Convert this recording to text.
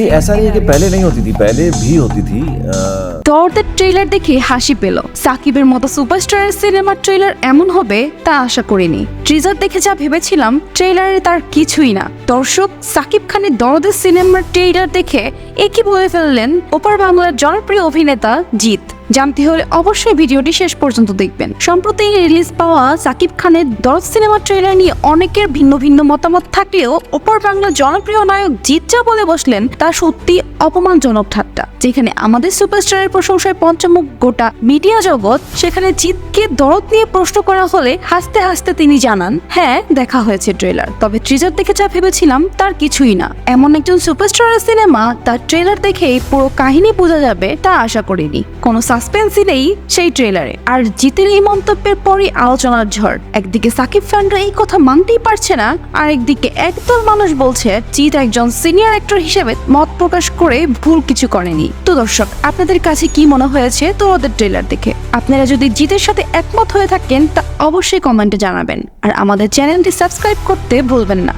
ये ऐसा नहीं है कि पहले नहीं होती थी पहले भी होती थी अ, দরদের ট্রেলার দেখে হাসি পেল সাকিবের মতো সুপারস্টারের সিনেমার ট্রেলার এমন হবে তা আশা করিনি ট্রিজার দেখে যা ভেবেছিলাম ট্রেলারে তার কিছুই না দর্শক সাকিব খানের দরদের সিনেমার ট্রেলার দেখে একই বলে ফেললেন ওপার বাংলার জনপ্রিয় অভিনেতা জিৎ জানতে হলে অবশ্যই ভিডিওটি শেষ পর্যন্ত দেখবেন। সম্প্রতি রিলিজ পাওয়া সাকিব খানের দরদ সিনেমা ট্রেলার নিয়ে অনেকের ভিন্ন ভিন্ন মতামত থাকলেও ওপার বাংলার জনপ্রিয় নায়ক যা বলে বসলেন, তা সত্যি অপমানজনক ঠাট্টা। যেখানে আমাদের সুপারস্টারের প্রশংসায় পঞ্চমুখ গোটা মিডিয়া জগৎ, সেখানে জিতকে দরদ নিয়ে প্রশ্ন করা হলে হাসতে হাসতে তিনি জানান হ্যাঁ দেখা হয়েছে ট্রেলার। তবে ট্রিজার দেখে যা ভেবেছিলাম, তার কিছুই না। এমন একজন সুপারস্টারের সিনেমা, তার ট্রেলার দেখেই পুরো কাহিনী বোঝা যাবে, তা আশা করিনি। কোনো সাসপেন্সই নেই সেই ট্রেলারে। আর জিতের এই মন্তব্যের পরই আলোচনার ঝড়। একদিকে সাকিব ফ্যানরা এই কথা মানতেই পারছে না আর একদিকে একদল মানুষ বলছে, জিৎ একজন সিনিয়র অ্যাক্টর হিসেবে মত প্রকাশ করে ভুল কিছু করেনি। তো দর্শক, আপনাদের কাছে কি মনে হয়েছে? তো ওদের ট্রেলার দেখে। আপনারা যদি জিতের সাথে একমত হয়ে থাকেন, তা অবশ্যই কমেন্টে জানাবেন। আর আমাদের চ্যানেলটি সাবস্ক্রাইব করতে ভুলবেন না।